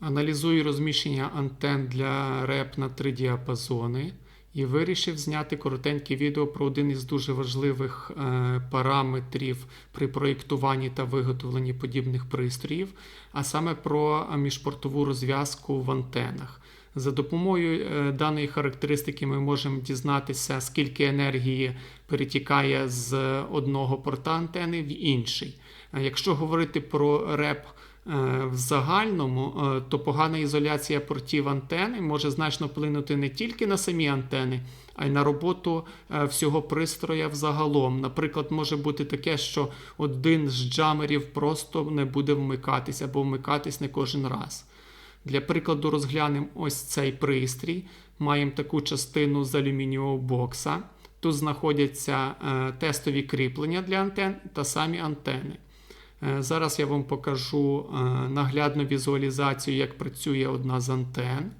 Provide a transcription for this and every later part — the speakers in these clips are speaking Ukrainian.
Аналізую розміщення антен для РЕП на три діапазони і вирішив зняти коротеньке відео про один із дуже важливих е, параметрів при проєктуванні та виготовленні подібних пристроїв, а саме про міжпортову розв'язку в антенах. За допомогою е, даної характеристики ми можемо дізнатися, скільки енергії перетікає з одного порта антени в інший. Якщо говорити про РЕП в загальному, е, то погана ізоляція портів антени може значно вплинути не тільки на самі антени, а й на роботу е, всього пристроя взагалом. Наприклад, може бути таке, що один з джамерів просто не буде вмикатися або вмикатись не кожен раз. Для прикладу розглянемо ось цей пристрій. Маємо таку частину з алюмінієвого бокса. Тут знаходяться е, тестові кріплення для антен та самі антени. Е, Зараз я вам покажу е, наглядну візуалізацію, як працює одна з антен.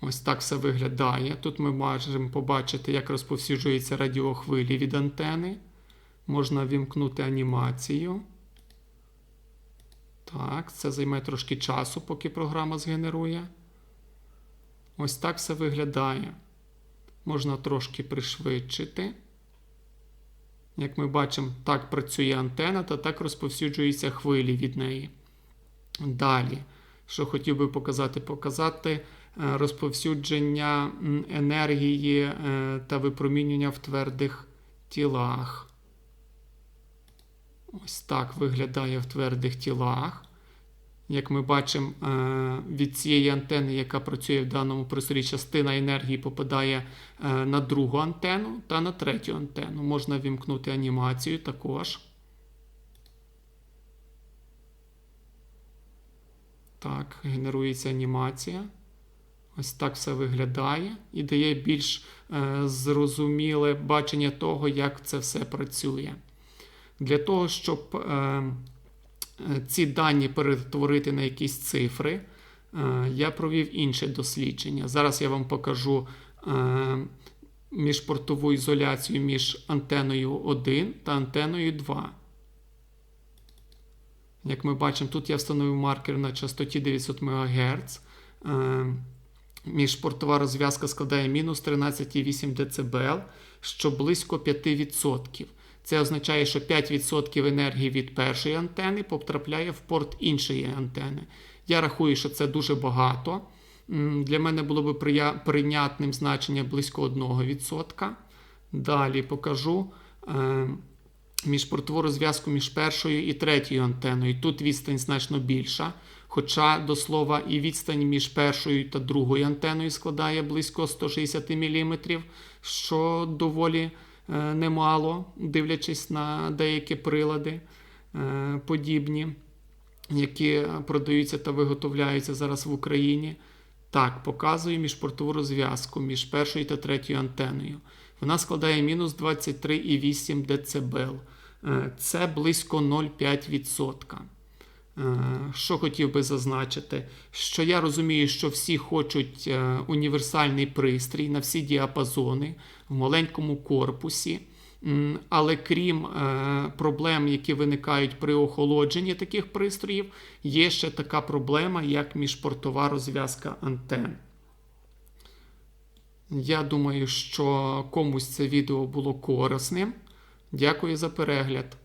Ось так все виглядає. Тут ми можемо побачити, як розповсюджуються радіохвилі від антени. Можна вімкнути анімацію. Так, це займе трошки часу, поки програма згенерує. Ось так все виглядає. Можна трошки пришвидшити. Як ми бачимо, так працює антена та так розповсюджуються хвилі від неї. Далі, що хотів би показати, показати е, розповсюдження енергії е, та випромінювання в твердих тілах. Ось так виглядає в твердих тілах. Як ми бачимо, е, від цієї антени, яка працює в даному пристрої, частина енергії попадає е, на другу антенну та на третю антенну. Можна вімкнути анімацію також. Так, генерується анімація. Ось так все виглядає і дає більш е, зрозуміле бачення того, як це все працює. Для того, щоб ці дані перетворити на якісь цифри, е, я провів інше дослідження. Зараз я вам покажу е, міжпортову ізоляцію між антеною 1 та антеною 2. Як ми бачимо, тут я встановив маркер на частоті 900 МГц. Е, Міжпортова розв'язка складає мінус 13,8 дБ, що близько 5%. Це означає, що 5% енергії від першої антени потрапляє в порт іншої антени. Я рахую, що це дуже багато. Для мене було би прийнятним значення близько 1%. Далі покажу е, міжпортову розв'язку між першою і третьою антеною. Тут відстань значно більша. Хоча, до слова, і відстань між першою та другою антеною складає близько 160 мм, що доволі немало, дивлячись на деякі прилади е, подібні, які продаються та виготовляються зараз в Україні. Так, показую міжпортову розв'язку між першою та третьою антеною. Вона складає мінус 23,8 дБ. Е, Це близько 0,5%. Е, Що хотів би зазначити, що я розумію, що всі хочуть е, універсальний пристрій на всі діапазони в маленькому корпусі. Але крім е, проблем, які виникають при охолодженні таких пристроїв, є ще така проблема, як міжпортова розв'язка антен. Я думаю, що комусь це відео було корисним. Дякую за перегляд.